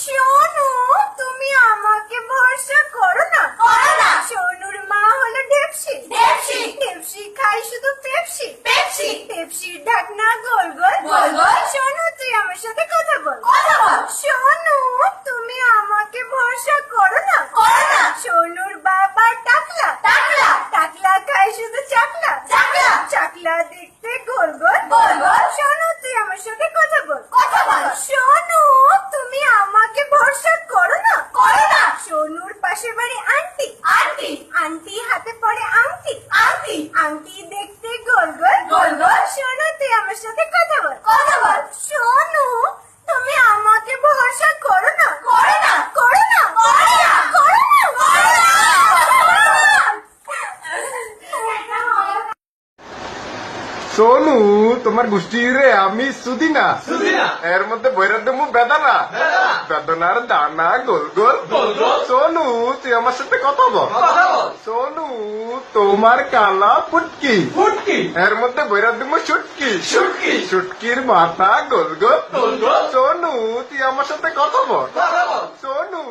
শোনো তুমি আমাকে ভরসা করো না করো না। সোনুর মা হলো ডেপসি ডেপসি। ডেপসি খাই শুধু পেপসি পেপসি। পেপসির ঢাকনা গোল গোল গোল গোল। শোনো তুই আমার সাথে কথা বল কথা বল। শোনো তুমি আমাকে ভরসা করো না করো না। সোনুর বাবা টাকলা টাকলা। টাকলা খাই শুধু চাকলা চাকলা। চাকলা দেখতে গোল গোল গোল গোল। শোনো তুই আমার সাথে কথা বল কথা বল। শোনো তুমি আমাকে ভরসা করো না করো না। সোনুর পাশের বাড়ি আন্টি আন্টি আন্টি হাতে পড়ে আংটি আন্টি আংটি দেখতে গোল গোল গোল গোল। শোনো তুই আমার সাথে কথা বল কথা বল। শোনো তুমি আমাকে ভরসা করো না করো না। করো না করো না। করো না করো না। সোনু তোমার গোষ্ঠী রে আমি সুদিনা সুদিনা। এর মধ্যে বৈরাদ্য মু বেদানা বেদানা। বেদনার দানা গোল গোল। সোনু তুই আমার সাথে কথা বল সোনু তোমার কালা ফুটকি ফুটকি। এর মধ্যে বৈরা দিব সুটকি সুটকি। সুটকির মাথা গোল গোল। সোনু তুই আমার সাথে কথা বল। সোনু